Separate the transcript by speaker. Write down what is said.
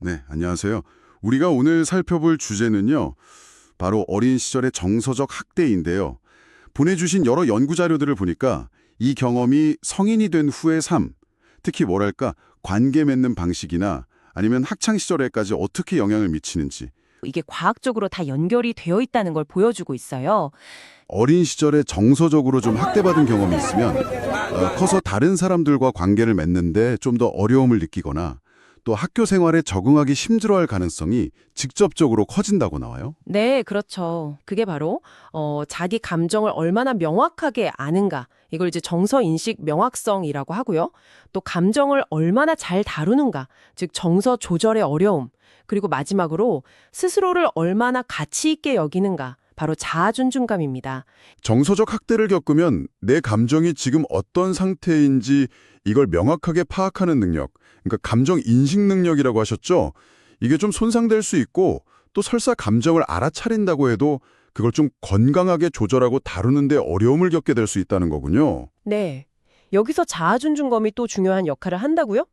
Speaker 1: 네, 안녕하세요. 우리가 오늘 살펴볼 주제는요. 바로 어린 시절의 정서적 학대인데요. 보내주신 여러 연구 자료들을 보니까 이 경험이 성인이 된 후의 삶, 특히 뭐랄까 관계 맺는 방식이나 아니면 학창 시절에까지 어떻게 영향을 미치는지
Speaker 2: 이게 과학적으로 다 연결이 되어 있다는 걸 보여주고 있어요.
Speaker 1: 어린 시절에 정서적으로 좀 학대받은 경험이 있으면 어, 커서 다른 사람들과 관계를 맺는데 좀 더 어려움을 느끼거나 또 학교 생활에 적응하기 힘들어할 가능성이 직접적으로 커진다고 나와요.
Speaker 2: 네, 그렇죠. 그게 바로 어, 자기 감정을 얼마나 명확하게 아는가. 이걸 이제 정서 인식 명확성이라고 하고요. 또 감정을 얼마나 잘 다루는가. 즉 정서 조절의 어려움. 그리고 마지막으로 스스로를 얼마나 가치 있게 여기는가. 바로 자아 존중감입니다.
Speaker 1: 정서적 학대를 겪으면 내 감정이 지금 어떤 상태인지 이걸 명확하게 파악하는 능력, 그러니까 감정 인식 능력이라고 하셨죠? 이게 좀 손상될 수 있고 또 설사 감정을 알아차린다고 해도 그걸 좀 건강하게 조절하고 다루는데 어려움을 겪게 될 수 있다는 거군요.
Speaker 2: 네. 여기서 자아 존중감이 또 중요한 역할을 한다고요?